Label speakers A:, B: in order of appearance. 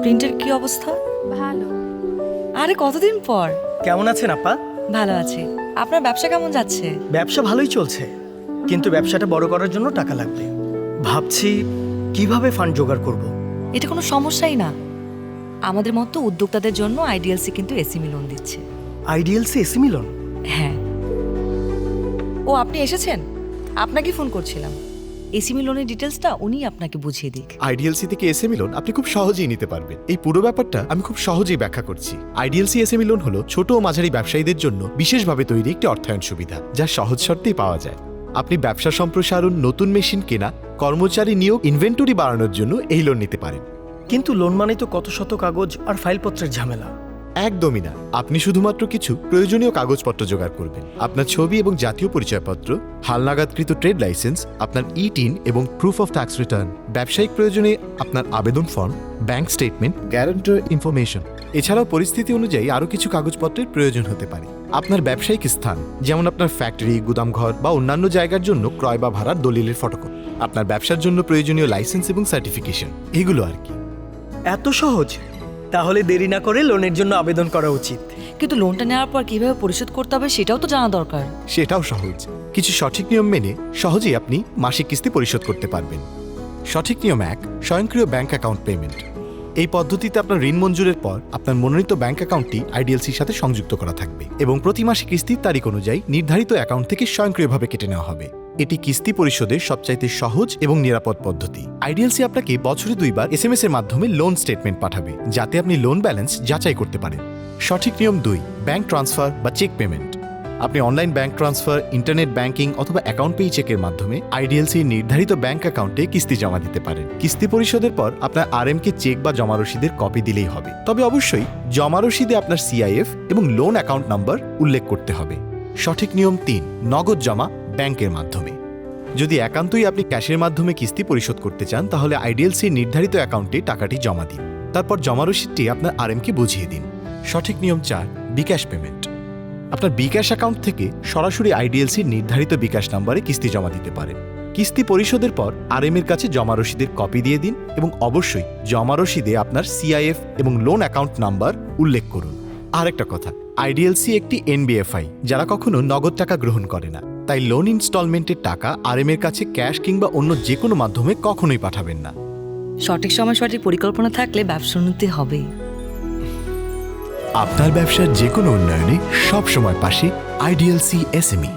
A: প্রিন্টের কি অবস্থা?
B: ভালো।
A: আরে কতদিন পর?
C: কেমন আছেন আপা?
A: ভালো আছি। আপনার ব্যবসা কেমন যাচ্ছে?
C: ব্যবসা ভালোই চলছে কিন্তু ব্যবসাটা বড় করার জন্য টাকা লাগবে। ভাবছি কীভাবে ফান্ড জোগাড় করব।
A: এটা কোনো সমস্যাই না। আমাদের মতো উদ্যোক্তাদের জন্য আইডিএলসি কিন্তু এসিমি লোন দিচ্ছে।
C: আইডিএলসি এসি মিলন?
A: হ্যাঁ। ও আপনি এসেছেন? আপনাকে ফোন করছিলাম। এসিমি লোনের ডিটেলসটা উনি আপনাকে বুঝিয়ে দিক।
D: আইডিএলসি থেকে এসএমই লোন আপনি খুব সহজেই নিতে পারবেন। এই পুরো ব্যাপারটা আমি খুব সহজেই ব্যাখ্যা করছি। আইডিএলসি এসএমই লোন হলো ছোট ও মাঝারি ব্যবসায়ীদের জন্য বিশেষভাবে তৈরি একটি অর্থায়ন সুবিধা যা সহজ শর্তেই পাওয়া যায়। আপনি ব্যবসা সম্প্রসারণ নতুন মেশিন কেনা কর্মচারী নিয়োগ ইনভেন্টরি বাড়ানোর জন্য এই লোন নিতে পারেন।
C: কিন্তু লোন মানে তো কত শত কাগজ আর ফাইলপত্রের ঝামেলা।
D: একদমই না। আপনি শুধুমাত্র কিছু প্রয়োজনীয় কাগজপত্র জোগাড় করবেন। আপনার ছবি এবং জাতীয় পরিচয়পত্র, হালনাগাদকৃত ট্রেড লাইসেন্স, আপনার ই টিন এবং প্রুফ অফ ট্যাক্স রিটার্ন ব্যবসায়িক প্রয়োজনে আপনার আবেদন form bank statement guarantor information এছাড়াও পরিস্থিতি অনুযায়ী আরও কিছু কাগজপত্রের প্রয়োজন হতে পারে। আপনার ব্যবসায়িক স্থান, যেমন আপনার ফ্যাক্টরি গুদামঘর বা অন্যান্য জায়গার জন্য ক্রয় বা ভাড়ার দলিলের ফটোকপি। আপনার ব্যবসার জন্য প্রয়োজনীয় লাইসেন্স এবং সার্টিফিকেশন এগুলো আর কি।
C: এত সহজ? তাহলে দেরি না করে লোনের জন্য আবেদন করা উচিত।
A: কিন্তু লোনটা নেওয়ার পর কীভাবে পরিশোধ করতে হবে সেটাও তো জানা দরকার।
D: সেটাও সহজ। কিছু সঠিক নিয়ম মেনে সহজেই আপনি মাসিক কিস্তি পরিশোধ করতে পারবেন। সঠিক নিয়ম এক স্বয়ংক্রিয় ব্যাংক অ্যাকাউন্ট পেমেন্ট। এই পদ্ধতিতে আপনার ঋণ মঞ্জুরের পর আপনার মনোনীত ব্যাংক অ্যাকাউন্টটি আইডিএলসির সাথে সংযুক্ত করা থাকবে এবং প্রতি মাসে কিস্তির তারিখ অনুযায়ী নির্ধারিত অ্যাকাউন্ট থেকে স্বয়ংক্রিয়ভাবে কেটে নেওয়া হবে। এটি কিস্তি পরিশোধের সবচাইতে সহজ এবং নিরাপদ পদ্ধতি। আইডিএলসি আপনাকে বছরে দুইবার এসএমএস এর মাধ্যমে লোন স্টেটমেন্ট পাঠাবে, যাতে আপনি লোন ব্যালেন্স যাচাই করতে পারেন। সঠিক নিয়ম দুই ব্যাংক ট্রান্সফার বা চেক পেমেন্ট আপনি online bank transfer internet banking অথবা অ্যাকাউন্ট পেই চেকের মাধ্যমে আইডিএলসি নির্ধারিত ব্যাংক অ্যাকাউন্টে কিস্তি জমা দিতে পারেন। কিস্তি পরিশোধের পর আপনার আর কে চেক বা জমা রসিদের কপি দিলেই হবে। তবে অবশ্যই জমা রসিদে আপনার সিআইএফ এবং লোন অ্যাকাউন্ট নাম্বার উল্লেখ করতে হবে। সঠিক নিয়ম তিন, নগদ জমা ব্যাংকের মাধ্যমে। যদি একান্তই আপনি ক্যাশের মাধ্যমে কিস্তি পরিশোধ করতে চান, তাহলে আইডিএলসির নির্ধারিত অ্যাকাউন্টে টাকাটি জমা দিন। তারপর জমা রসিদটি আপনার আরএমকে বুঝিয়ে দিন। সঠিক নিয়ম চার, বিকাশ পেমেন্ট। আপনার বিকাশ অ্যাকাউন্ট থেকে সরাসরি আইডিএলসির নির্ধারিত বিকাশ নাম্বারে কিস্তি জমা দিতে পারেন। কিস্তি পরিশোধের পর আরএম এর কাছে জমা রসিদের কপি দিয়ে দিন এবং অবশ্যই জমা রসিদে আপনার সিআইএফ এবং লোন অ্যাকাউন্ট নাম্বার উল্লেখ করুন। আরেকটা কথা আইডিএলসি একটি এনবিএফআই যারা কখনো নগদ টাকা গ্রহণ করে না। তাই লোন ইনস্টলমেন্টের টাকা আরএম এর কাছে ক্যাশ কিংবা অন্য যে কোনো মাধ্যমে কখনোই পাঠাবেন না।
A: সঠিক সময় সঠিক পরিকল্পনা থাকলে ব্যবসা উন্নতি হবে।
D: আপনার ব্যবসার যে কোনো উন্নয়নে সবসময় পাশে আইডিএলসি এসএমই